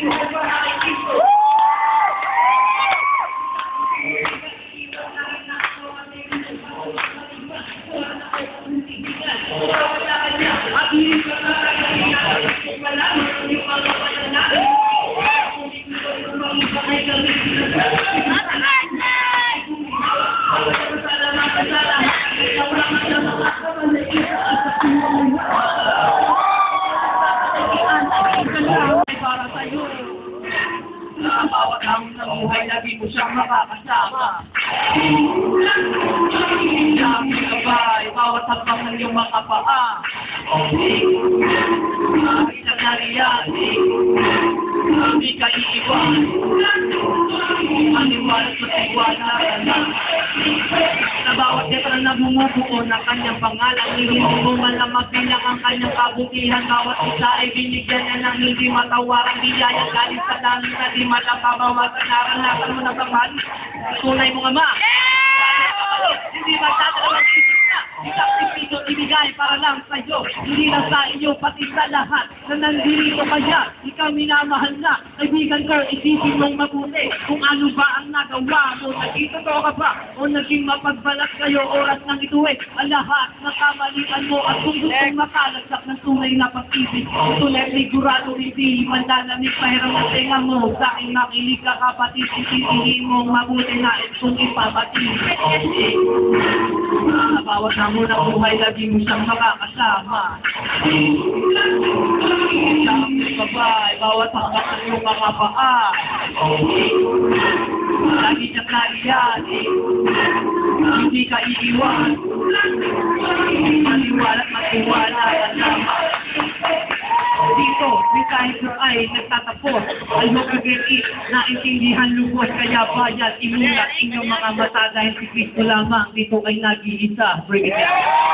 ay Sa bawat hamon ng buhay, lagi mo siyang makakasama. Sabi ka ba, ay bawat hakbang ng iyong mga paa. Isang nariyan, hindi ka iiwan. Maniwala sa tiwala ka na. Sa bawat letra na bumubuo ng kanyang pangalan, hindi mo man lang ang kanyang kabutihan. Bawat isa ay binigyan niya ng hindi matawarang biyaya galing sa langit na di matapabawasan. Naranasan mo na man? Tunay mo nga, ma. Hindi magdadala ng isip na. Isakripisyo ibigay para lang sa iyo. Hindi lang sa iyo, pati sa lahat na nandito kaya. Ikaw minamahal na. Kaibigan ka, isipin mong mabuti. Kung ano ba ang nagawa mo. Naging totoo ka ba? O naging mapagbalat kayo oras ng ito eh. Ang lahat na kamalian mo at kung gustong makalagsak ng tunay na pag-ibig. Tulad sigurado hindi manlalamig pahiram na tenga mo. Sa aking makilig ka kapatid, isipin mong mabuti na kung ipabatid. Sa bawat hamon ng buhay, lagi mo siyang makakasama. Sa aking babay, bawat hanggang ng iyong mga paa. Lagi siyang nariyan. Hindi ka iiwan. Maniwala at matiwala ka naman. Dito, may kahit na ay nagtatapos. I hope you get it. Naintindihan lubos kaya bayad imulat inyong mga mata dahil si Kristo lamang dito ay nag-iisa. Down.